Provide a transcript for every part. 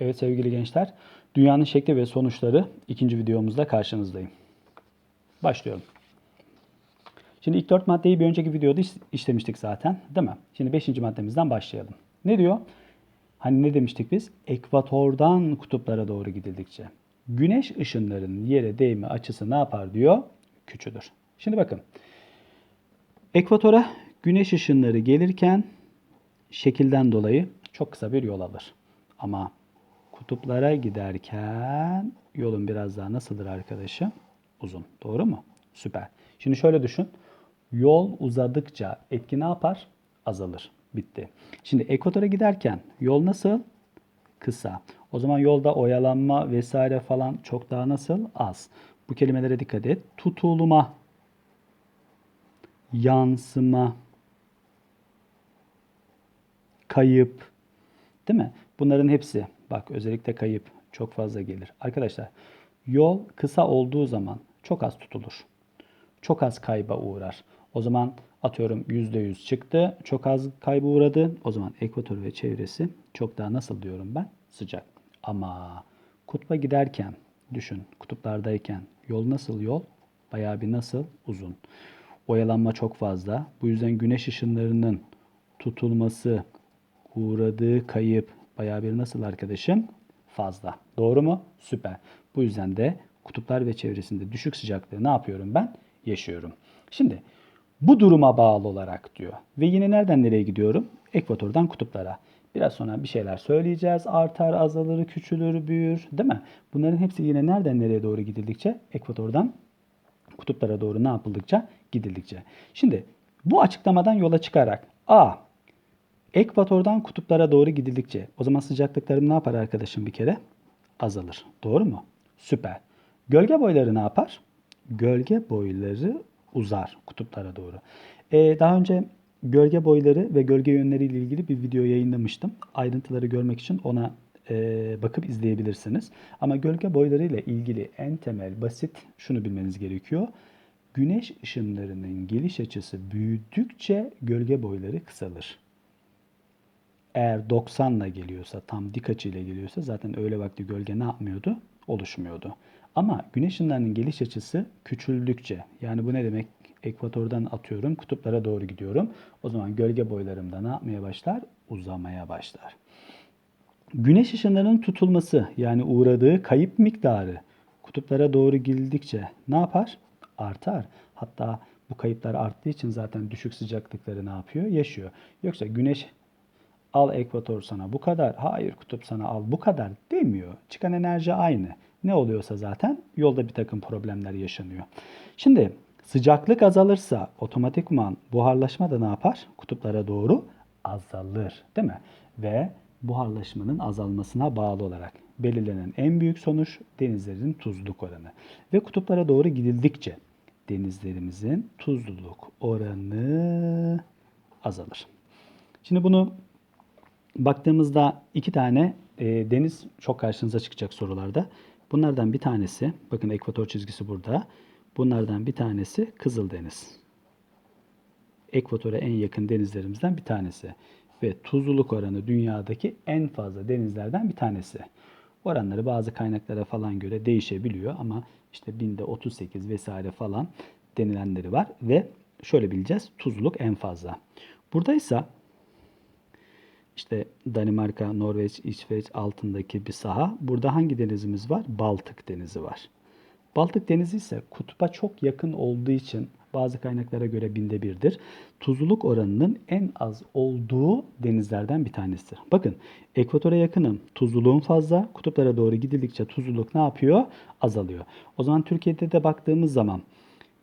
Evet sevgili gençler, dünyanın şekli ve sonuçları ikinci videomuzda karşınızdayım. Başlıyorum. Şimdi ilk dört maddeyi bir önceki videoda iş- işlemiştik zaten, değil mi? Şimdi beşinci maddemizden başlayalım. Ne diyor? Hani ne demiştik biz? Ekvatordan kutuplara doğru gidildikçe güneş ışınlarının yere değme açısı ne yapar diyor? Küçülür. Şimdi bakın. Ekvatora güneş ışınları gelirken şekilden dolayı çok kısa bir yol alır. Ama kutuplara giderken yolun biraz daha nasıldır arkadaşım? Uzun. Doğru mu? Süper. Şimdi şöyle düşün. Yol uzadıkça etki ne yapar? Azalır. Bitti. Şimdi ekvatora giderken yol nasıl? Kısa. O zaman yolda oyalanma vesaire falan çok daha nasıl? Az. Bu kelimelere dikkat et. Tutulma, yansıma, kayıp, değil mi? Bunların hepsi bak özellikle kayıp çok fazla gelir. Arkadaşlar yol kısa olduğu zaman çok az tutulur. Çok az kayba uğrar. O zaman atıyorum %100 çıktı. Çok az kayba uğradı. O zaman ekvator ve çevresi çok daha nasıl diyorum ben? Sıcak. Ama kutba giderken düşün kutuplardayken yol nasıl yol? Bayağı bir nasıl? Uzun. Oyalanma çok fazla. Bu yüzden güneş ışınlarının tutulması, uğradığı kayıp bayağı bir nasıl arkadaşım? Fazla. Doğru mu? Süper. Bu yüzden de kutuplar ve çevresinde düşük sıcaklığı ne yapıyorum ben? Yaşıyorum. Şimdi bu duruma bağlı olarak diyor. Ve yine nereden nereye gidiyorum? Ekvatordan kutuplara. Biraz sonra bir şeyler söyleyeceğiz. Artar, azalır, küçülür, büyür. Değil mi? Bunların hepsi yine nereden nereye doğru gidildikçe? Ekvatordan kutuplara doğru ne yapıldıkça? Gidildikçe. Şimdi bu açıklamadan yola çıkarak A. Ekvatordan kutuplara doğru gidildikçe o zaman sıcaklıklarım ne yapar arkadaşım bir kere? Azalır. Doğru mu? Süper. Gölge boyları ne yapar? Gölge boyları uzar kutuplara doğru. Ee, daha önce gölge boyları ve gölge yönleriyle ilgili bir video yayınlamıştım. Ayrıntıları görmek için ona e, bakıp izleyebilirsiniz. Ama gölge boyları ile ilgili en temel basit şunu bilmeniz gerekiyor. Güneş ışınlarının geliş açısı büyüdükçe gölge boyları kısalır. Eğer 90 ile geliyorsa, tam dik açıyla geliyorsa zaten öğle vakti gölge ne yapmıyordu? Oluşmuyordu. Ama güneş ışınlarının geliş açısı küçüldükçe, yani bu ne demek? Ekvatordan atıyorum, kutuplara doğru gidiyorum. O zaman gölge boylarım da ne yapmaya başlar? Uzamaya başlar. Güneş ışınlarının tutulması yani uğradığı kayıp miktarı kutuplara doğru gidildikçe ne yapar? Artar. Hatta bu kayıplar arttığı için zaten düşük sıcaklıkları ne yapıyor? Yaşıyor. Yoksa güneş al ekvator sana bu kadar, hayır kutup sana al bu kadar demiyor. Çıkan enerji aynı. Ne oluyorsa zaten yolda bir takım problemler yaşanıyor. Şimdi sıcaklık azalırsa otomatikman buharlaşma da ne yapar? Kutuplara doğru azalır değil mi? Ve buharlaşmanın azalmasına bağlı olarak belirlenen en büyük sonuç denizlerin tuzluluk oranı. Ve kutuplara doğru gidildikçe denizlerimizin tuzluluk oranı azalır. Şimdi bunu baktığımızda iki tane e, deniz çok karşınıza çıkacak sorularda. Bunlardan bir tanesi, bakın ekvator çizgisi burada. Bunlardan bir tanesi Kızıldeniz. Ekvatora en yakın denizlerimizden bir tanesi. Ve tuzluluk oranı dünyadaki en fazla denizlerden bir tanesi. Oranları bazı kaynaklara falan göre değişebiliyor ama işte binde 38 vesaire falan denilenleri var. Ve şöyle bileceğiz tuzluluk en fazla. Buradaysa işte Danimarka, Norveç, İsveç altındaki bir saha. Burada hangi denizimiz var? Baltık denizi var. Baltık denizi ise kutba çok yakın olduğu için bazı kaynaklara göre binde birdir. Tuzluluk oranının en az olduğu denizlerden bir tanesidir. Bakın ekvatora yakınım. Tuzluluğun fazla. Kutuplara doğru gidildikçe tuzluluk ne yapıyor? Azalıyor. O zaman Türkiye'de de baktığımız zaman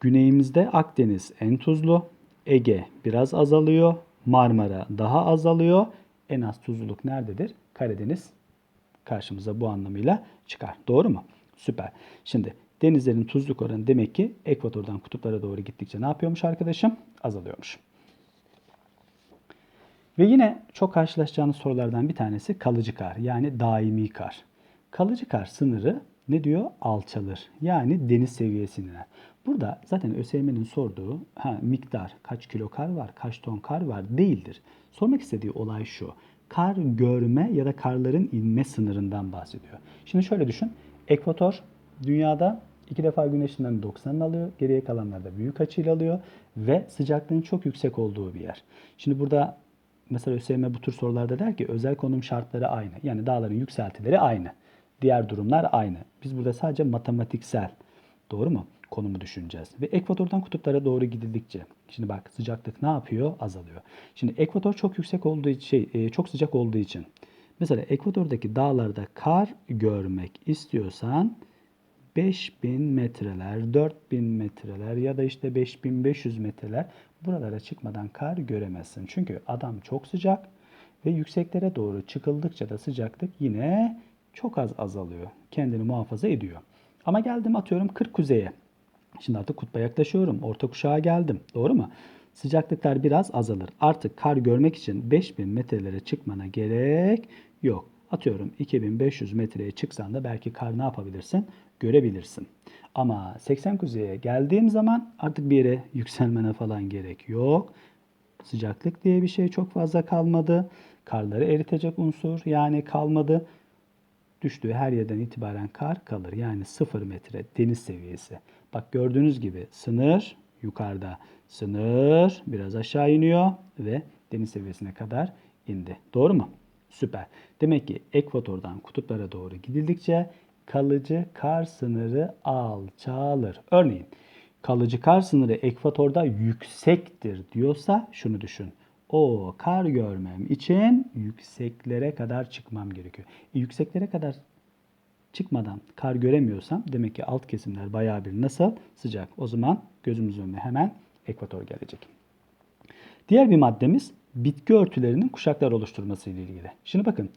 güneyimizde Akdeniz en tuzlu. Ege biraz azalıyor. Marmara daha azalıyor. En az tuzluluk nerededir? Karadeniz karşımıza bu anlamıyla çıkar. Doğru mu? Süper. Şimdi denizlerin tuzluk oranı demek ki ekvatordan kutuplara doğru gittikçe ne yapıyormuş arkadaşım? Azalıyormuş. Ve yine çok karşılaşacağınız sorulardan bir tanesi kalıcı kar yani daimi kar. Kalıcı kar sınırı ne diyor? Alçalır. Yani deniz seviyesine. Burada zaten ÖSYM'nin sorduğu ha, miktar kaç kilo kar var, kaç ton kar var değildir. Sormak istediği olay şu. kar görme ya da karların inme sınırından bahsediyor. Şimdi şöyle düşün. Ekvator dünyada iki defa güneşinden 90 alıyor. Geriye kalanlarda büyük açıyla alıyor. Ve sıcaklığın çok yüksek olduğu bir yer. Şimdi burada mesela ÖSYM bu tür sorularda der ki özel konum şartları aynı. Yani dağların yükseltileri aynı. Diğer durumlar aynı. Biz burada sadece matematiksel Doğru mu? Konumu düşüneceğiz. Ve ekvatordan kutuplara doğru gidildikçe şimdi bak sıcaklık ne yapıyor? Azalıyor. Şimdi ekvator çok yüksek olduğu için şey, e, çok sıcak olduğu için mesela ekvatordaki dağlarda kar görmek istiyorsan 5000 metreler, 4000 metreler ya da işte 5500 metreler buralara çıkmadan kar göremezsin. Çünkü adam çok sıcak ve yükseklere doğru çıkıldıkça da sıcaklık yine çok az azalıyor. Kendini muhafaza ediyor. Ama geldim atıyorum 40 kuzeye. Şimdi artık kutba yaklaşıyorum. Orta kuşağa geldim. Doğru mu? Sıcaklıklar biraz azalır. Artık kar görmek için 5000 metrelere çıkmana gerek yok. Atıyorum 2500 metreye çıksan da belki kar ne yapabilirsin? Görebilirsin. Ama 80 kuzeye geldiğim zaman artık bir yere yükselmene falan gerek yok. Sıcaklık diye bir şey çok fazla kalmadı. Karları eritecek unsur yani kalmadı düştüğü her yerden itibaren kar kalır. Yani 0 metre deniz seviyesi. Bak gördüğünüz gibi sınır yukarıda. Sınır biraz aşağı iniyor ve deniz seviyesine kadar indi. Doğru mu? Süper. Demek ki ekvatordan kutuplara doğru gidildikçe kalıcı kar sınırı alçalır. Örneğin kalıcı kar sınırı ekvatorda yüksektir diyorsa şunu düşün. O kar görmem için yükseklere kadar çıkmam gerekiyor. E, yükseklere kadar çıkmadan kar göremiyorsam demek ki alt kesimler bayağı bir nasıl sıcak. O zaman gözümüzün önüne hemen ekvator gelecek. Diğer bir maddemiz bitki örtülerinin kuşaklar oluşturması ile ilgili. Şimdi bakın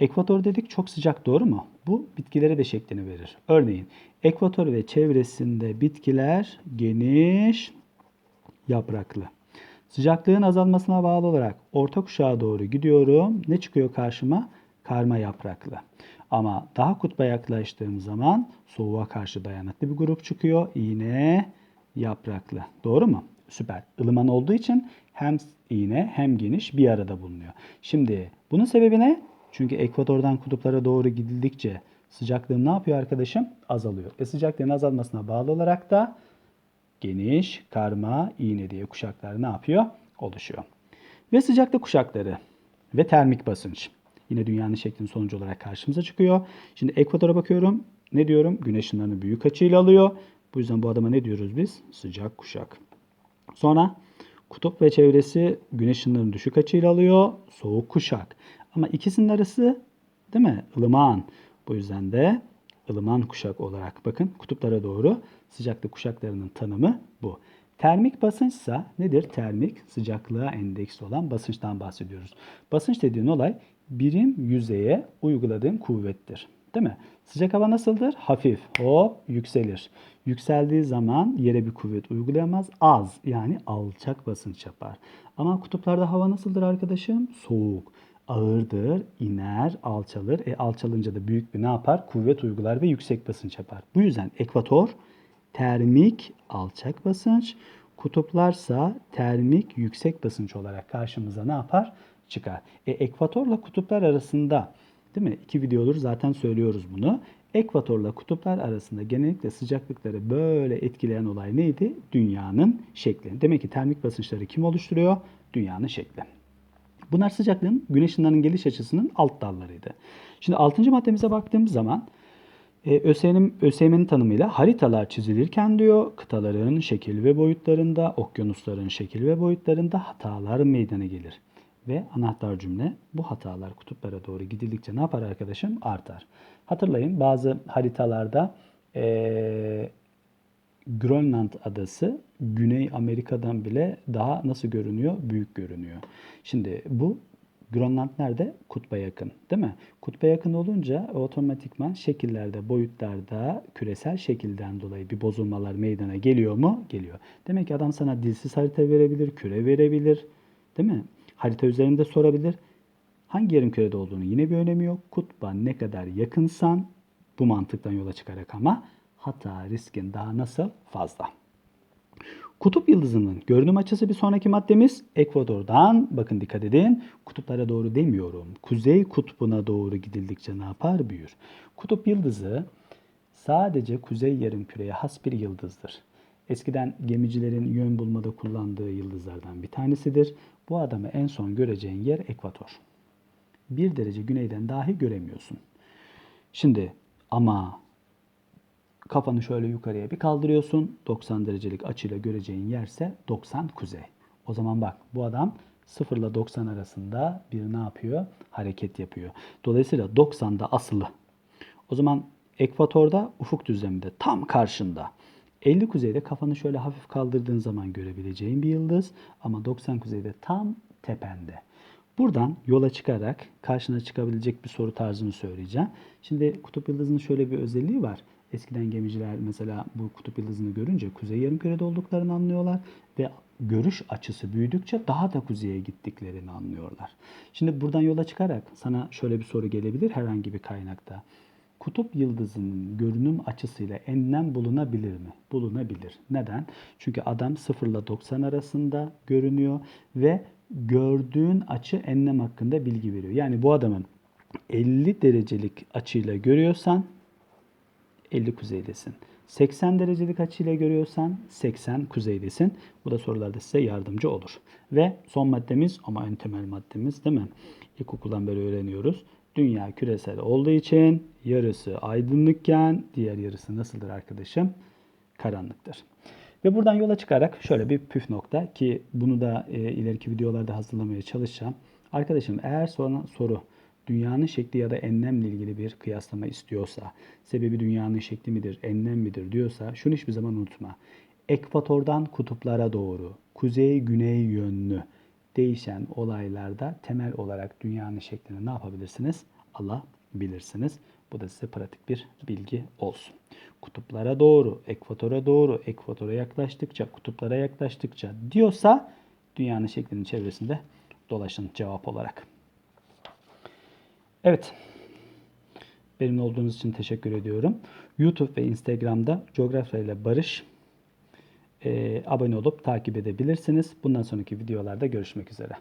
ekvator dedik çok sıcak doğru mu? Bu bitkilere de şeklini verir. Örneğin ekvator ve çevresinde bitkiler geniş yapraklı. Sıcaklığın azalmasına bağlı olarak orta kuşağa doğru gidiyorum. Ne çıkıyor karşıma? Karma yapraklı. Ama daha kutba yaklaştığım zaman soğuğa karşı dayanıklı bir grup çıkıyor. İğne yapraklı. Doğru mu? Süper. Ilıman olduğu için hem iğne hem geniş bir arada bulunuyor. Şimdi bunun sebebi ne? Çünkü ekvatordan kutuplara doğru gidildikçe sıcaklığım ne yapıyor arkadaşım? Azalıyor. E sıcaklığın azalmasına bağlı olarak da geniş, karma, iğne diye kuşaklar ne yapıyor? Oluşuyor. Ve sıcaklık kuşakları ve termik basınç. Yine dünyanın şeklinin sonucu olarak karşımıza çıkıyor. Şimdi ekvatora bakıyorum. Ne diyorum? Güneş ışınlarını büyük açıyla alıyor. Bu yüzden bu adama ne diyoruz biz? Sıcak kuşak. Sonra kutup ve çevresi güneş ışınlarını düşük açıyla alıyor. Soğuk kuşak. Ama ikisinin arası değil mi? Ilıman. Bu yüzden de ılıman kuşak olarak bakın kutuplara doğru sıcaklık kuşaklarının tanımı bu. Termik basınçsa nedir? Termik sıcaklığa endeksli olan basınçtan bahsediyoruz. Basınç dediğin olay birim yüzeye uyguladığın kuvvettir. Değil mi? Sıcak hava nasıldır? Hafif. Hop yükselir. Yükseldiği zaman yere bir kuvvet uygulayamaz. Az yani alçak basınç yapar. Ama kutuplarda hava nasıldır arkadaşım? Soğuk ağırdır, iner, alçalır. E alçalınca da büyük bir ne yapar? Kuvvet uygular ve yüksek basınç yapar. Bu yüzden ekvator termik alçak basınç, kutuplarsa termik yüksek basınç olarak karşımıza ne yapar? Çıkar. E ekvatorla kutuplar arasında değil mi? İki videodur zaten söylüyoruz bunu. Ekvatorla kutuplar arasında genellikle sıcaklıkları böyle etkileyen olay neydi? Dünyanın şekli. Demek ki termik basınçları kim oluşturuyor? Dünyanın şekli. Bunlar sıcaklığın güneş ışınlarının geliş açısının alt dallarıydı. Şimdi 6. maddemize baktığımız zaman e, ÖSYM'nin tanımıyla haritalar çizilirken diyor kıtaların şekil ve boyutlarında, okyanusların şekil ve boyutlarında hatalar meydana gelir. Ve anahtar cümle bu hatalar kutuplara doğru gidildikçe ne yapar arkadaşım? Artar. Hatırlayın bazı haritalarda e, Grönland adası Güney Amerika'dan bile daha nasıl görünüyor? Büyük görünüyor. Şimdi bu Grönland nerede? Kutba yakın değil mi? Kutba yakın olunca otomatikman şekillerde, boyutlarda küresel şekilden dolayı bir bozulmalar meydana geliyor mu? Geliyor. Demek ki adam sana dilsiz harita verebilir, küre verebilir. Değil mi? Harita üzerinde sorabilir. Hangi yerin kürede olduğunu yine bir önemi yok. Kutba ne kadar yakınsan bu mantıktan yola çıkarak ama hata riskin daha nasıl fazla. Kutup yıldızının görünüm açısı bir sonraki maddemiz. Ekvatordan bakın dikkat edin. Kutuplara doğru demiyorum. Kuzey kutbuna doğru gidildikçe ne yapar? Büyür. Kutup yıldızı sadece kuzey yarımküreye has bir yıldızdır. Eskiden gemicilerin yön bulmada kullandığı yıldızlardan bir tanesidir. Bu adamı en son göreceğin yer ekvator. Bir derece güneyden dahi göremiyorsun. Şimdi ama kafanı şöyle yukarıya bir kaldırıyorsun. 90 derecelik açıyla göreceğin yerse 90 kuzey. O zaman bak bu adam 0 ile 90 arasında bir ne yapıyor? Hareket yapıyor. Dolayısıyla 90'da asılı. O zaman ekvatorda ufuk düzleminde tam karşında. 50 kuzeyde kafanı şöyle hafif kaldırdığın zaman görebileceğin bir yıldız ama 90 kuzeyde tam tepende. Buradan yola çıkarak karşına çıkabilecek bir soru tarzını söyleyeceğim. Şimdi kutup yıldızının şöyle bir özelliği var. Eskiden gemiciler mesela bu kutup yıldızını görünce kuzey yarımkürede olduklarını anlıyorlar ve görüş açısı büyüdükçe daha da kuzeye gittiklerini anlıyorlar. Şimdi buradan yola çıkarak sana şöyle bir soru gelebilir herhangi bir kaynakta. Kutup yıldızının görünüm açısıyla enlem bulunabilir mi? Bulunabilir. Neden? Çünkü adam 0 ile 90 arasında görünüyor ve gördüğün açı enlem hakkında bilgi veriyor. Yani bu adamın 50 derecelik açıyla görüyorsan 50 kuzeydesin. 80 derecelik açıyla görüyorsan 80 kuzeydesin. Bu da sorularda size yardımcı olur. Ve son maddemiz ama en temel maddemiz değil mi? İlkokuldan beri öğreniyoruz. Dünya küresel olduğu için yarısı aydınlıkken diğer yarısı nasıldır arkadaşım? Karanlıktır. Ve buradan yola çıkarak şöyle bir püf nokta ki bunu da e, ileriki videolarda hazırlamaya çalışacağım. Arkadaşım eğer sonra soru dünyanın şekli ya da enlemle ilgili bir kıyaslama istiyorsa, sebebi dünyanın şekli midir, enlem midir diyorsa şunu hiçbir zaman unutma. Ekvatordan kutuplara doğru, kuzey-güney yönlü değişen olaylarda temel olarak dünyanın şeklini ne yapabilirsiniz? Alabilirsiniz. Bu da size pratik bir bilgi olsun. Kutuplara doğru, ekvatora doğru, ekvatora yaklaştıkça, kutuplara yaklaştıkça diyorsa dünyanın şeklinin çevresinde dolaşın cevap olarak. Evet. Benimle olduğunuz için teşekkür ediyorum. YouTube ve Instagram'da Coğrafya ile Barış e, abone olup takip edebilirsiniz. Bundan sonraki videolarda görüşmek üzere.